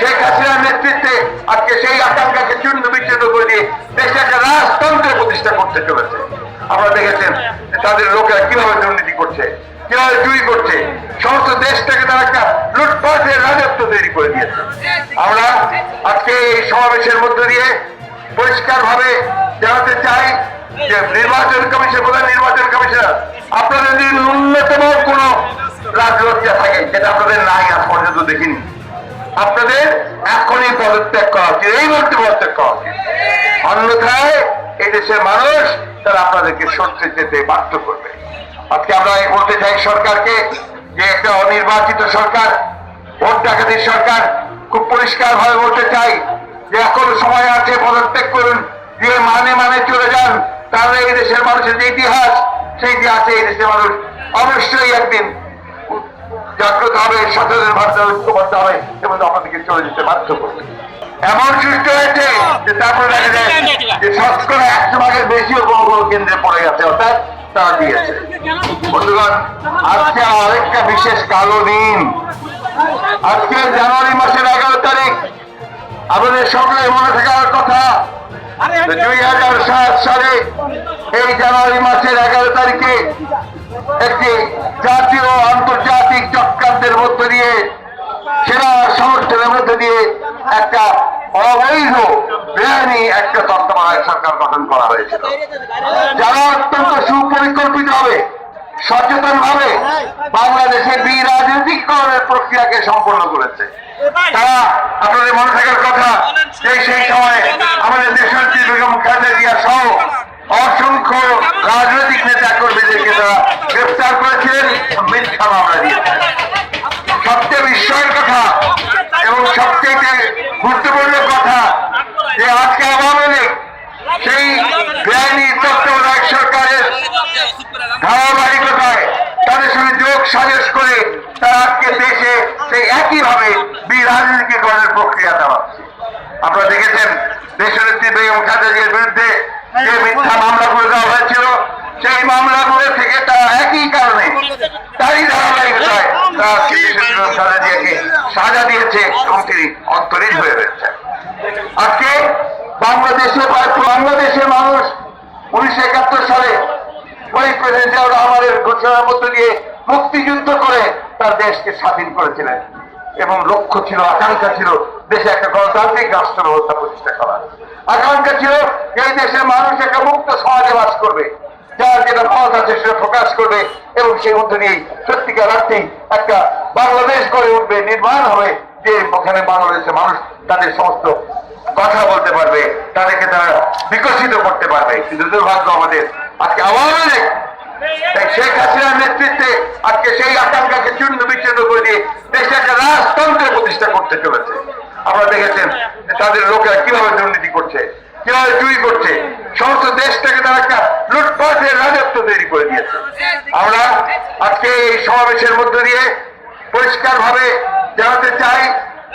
শেখ হাসিনার নেতৃত্বে আজকে সেই আকাঙ্ক্ষাকে চূর্ণ বিচ্ছিন্ন করে দিয়ে দেশে একটা রাজতন্ত্র প্রতিষ্ঠা করতে চলেছে। আপনারা দেখেছেন তাদের লোকেরা কীভাবে দুর্নীতি করছে, কীভাবে চুরি করছে, সমস্ত দেশটাকে তারা একটা লুটপাটের রাজত্ব তৈরি করে দিয়েছে। আমরা আজকে এই সমাবেশের মধ্য দিয়ে পরিষ্কার ভাবে জানাতে চাই যে নির্বাচন কমিশন, প্রধান নির্বাচন কমিশনার, আপনাদের যদি ন্যূনতম কোন রাজলজ্জা থাকে, যেটা আপনাদের নাই আজ পর্যন্ত দেখিনি আপনাদের এখনই পদত্যাগ করা উচিত। এই মুহূর্তে পদত্যাগ করা উচিত। অন্যথায় এই দেশের মানুষ তারা আপনাদেরকে সরতে যেতে বাধ্য করবে। আজকে আমরা বলতে চাই সরকারকে যে একটা অনির্বাচিত সরকার, ভোট ডাকাতির সরকার, খুব পরিষ্কার ভাবে বলতে চাই যে এখন সময় আছে পদত্যাগ করুন দিয়ে মানে মানে চলে যান, তাহলে এই দেশের মানুষের যে ইতিহাস, সেই ইতিহাসে এই দেশের মানুষ অবশ্যই একদিন জাগ্রত হবে সচেতন ভাবতে ঐক্যবদ্ধ হবে এবং আপনাদেরকে চলে যেতে বাধ্য করবে এমন সৃষ্টি হয়েছে যে তারপরে দেখা যায় যে শতকরা একশো ভাগের বেশিও কোনো কেন্দ্রে পড়ে গেছে, অর্থাৎ তারা দিয়েছে বন্ধুগণ, আজকে আরেকটা বিশেষ কালো দিন। আজকে জানুয়ারি মাসের এগারো তারিখ। আমাদের সকলে মনে থাকার কথা দুই হাজার সাত সালে এই জানুয়ারি মাসের এগারো তারিখে একটি জাতীয় আন্তর্জাতিক চক্রান্তের মধ্য দিয়ে সেনা সমর্থনের মধ্যে দিয়ে একটা অবৈধ, বেআইনি একটা তত্ত্বাবধায়ক সরকার গঠন করা হয়েছিল। যারা অত্যন্ত সুপরিকল্পিত হবে সচেতন ভাবে বাংলাদেশের বিরাজনীতিকরণের প্রক্রিয়াকে সম্পন্ন করেছে। তারা আপনাদের মনে থাকার কথা যে সেই সময় আমাদের দেশনেত্রী বেগম গুরুত্বপূর্ণ কথা যে আজকে আওয়ামী লীগ সেই বেআইনি তত্ত্বাবধায়ক সরকারের ধারাবাহিকতায় তাদের সঙ্গে যোগ সাজস করে তারা আজকে দেশে সেই একইভাবে বিরাজনীতিকরণের প্রক্রিয়া চালাচ্ছে আপনারা দেখেছেন দেশনেত্রী বেগম খালেদা জিয়ার বিরুদ্ধে যে মিথ্যা মামলাগুলো দেওয়া হয়েছিল সেই মামলাগুলো থেকে তারা একই কারণে তারই ধারাবাহিকতায় সাজা দিয়েছে এবং তিনি অন্তরীণ হয়ে রয়েছেন। আজকে বাংলাদেশে বাংলাদেশের মানুষ উনিশশো একাত্তর সালে ওই প্রেসিডেন্ট রহমানের ঘোষণার মধ্য দিয়ে মুক্তিযুদ্ধ করে তার দেশকে স্বাধীন করেছিলেন এবং লক্ষ্য ছিল, আকাঙ্ক্ষা ছিল দেশে একটা গণতান্ত্রিক রাষ্ট্র ব্যবস্থা প্রতিষ্ঠা করা আকাঙ্ক্ষা ছিল এই দেশের মানুষ একটা মুক্ত সমাজে বাস করবে। যার যেটা পথ আছে সেটা প্রকাশ করবে এবং সেই মধ্য দিয়েই সত্যিকার অর্থেই একটা বাংলাদেশ গড়ে উঠবে, নির্মাণ হবে। যে ওখানে বাংলাদেশের মানুষ তাদের সমস্ত কথা বলতে পারবে, তাদেরকে তারা বিকশিত করতে পারবে। কিন্তু দুর্ভাগ্য আমাদের, আজকে আওয়ামী লীগ শেখ হাসিনার নেতৃত্বে আজকে সেই আকাঙ্ক্ষাকে চূর্ণ বিচ্ছিন্ন করে দিয়ে দেশে একটা রাজতন্ত্র প্রতিষ্ঠা করতে চলেছে। আপনারা দেখেছেন তাদের লোকেরা কীভাবে দুর্নীতি করছে, কীভাবে চুরি করছে। সমস্ত দেশটাকে তারা একটা লুটপাটের রাজত্ব তৈরি করে দিয়েছে। আমরা আজকে এই সমাবেশের মধ্য দিয়ে পরিষ্কার ভাবে জানাতে চাই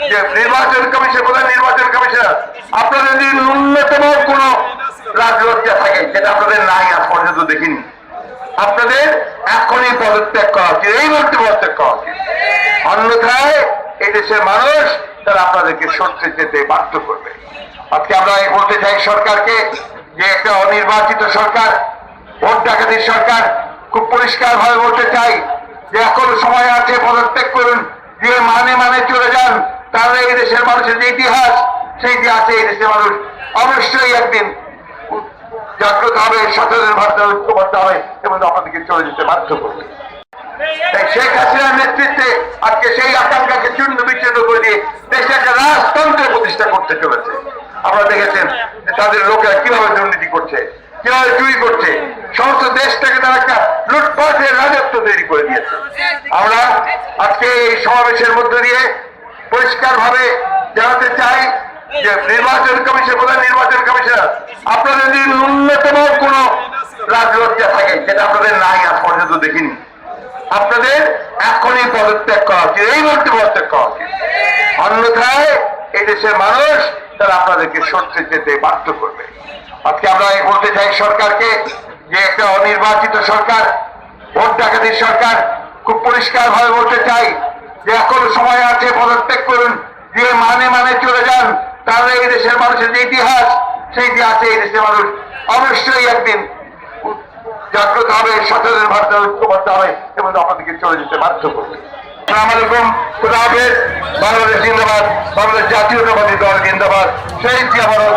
যে নির্বাচন কমিশন, প্রধান নির্বাচন কমিশনার, আপনাদের যদি ন্যূনতম কোন রাজলজ্জা থাকে, যেটা আপনাদের নাই আজ পর্যন্ত দেখিনি, আপনাদের এখনই পদত্যাগ করা উচিত। এই মুহূর্তে পদত্যাগ করা উচিত। অন্যথায় এই দেশের মানুষ তারা আপনাদেরকে সরতে যেতে বাধ্য করবে। আজকে আমরা বলতে চাই সরকারকে যে একটা অনির্বাচিত সরকার ভোট ডাকাতির সরকার খুব পরিষ্কার ভাবে বলতে চাই যে এখন সময় আছে, পদত্যাগ করুন। দিয়ে মানে মানে চলে যান। তাহলে এই দেশের মানুষের যে ইতিহাস, সেই ইতিহাসে এই দেশের মানুষ অবশ্যই একদিন জাগ্রত হবে সচেতন ভাবতে ঐক্যবদ্ধ হবে এবং আপনাদেরকে চলে যেতে বাধ্য করবে। তাই শেখ হাসিনার নেতৃত্বে আজকে সেই আকাঙ্ক্ষাকে চূর্ণ বিচ্ছিন্ন করে দিয়ে দেশে একটা রাজতন্ত্র প্রতিষ্ঠা করতে চলেছে। আপনারা দেখেছেন যে তাদের লোকেরা কীভাবে দুর্নীতি করছে, কীভাবে চুরি করছে সমস্ত দেশটাকে তারা একটা লুটপাটের রাজত্ব তৈরি করে দিয়েছে। আমরা আজকে এই সমাবেশের মধ্য দিয়ে পরিষ্কার ভাবে জানাতে চাই যে নির্বাচন কমিশন, প্রধান নির্বাচন কমিশনার, আপনাদের যদি ন্যূনতম কোন রাজলজ্জা থাকে যেটা আপনাদের নাই, আজ পর্যন্ত দেখিনি। আপনাদের এখনই পদত্যাগ করা উচিত, এই মুহূর্তে পদত্যাগ করা উচিত। অন্যথায় এই দেশের মানুষ তারা আপনাদেরকে সরতে যেতে বাধ্য করবে। আজকে আমরা বলতে চাই সরকারকে যে একটা অনির্বাচিত সরকার ভোট ডাকাতির সরকার, খুব পরিষ্কার ভাবে বলতে চাই যে এখন সময় আছে, পদত্যাগ করুন, যে মানে মানে চলে যান, তাহলে এই দেশের মানুষের যে ইতিহাস, সেই ইতিহাসে এই দেশের মানুষ অবশ্যই একদিন জাগ্রত হবে সচেতন ভাবতে ঐক্যবদ্ধ হবে এবং আপনাদেরকে চলে যেতে বাধ্য করবে। আলাইকুম, খুদা হাফেজ, বাংলাদেশ জিন্দাবাদ, বাংলাদেশ জাতীয়তাবাদী দল জিন্দাবাদ সেই ভারত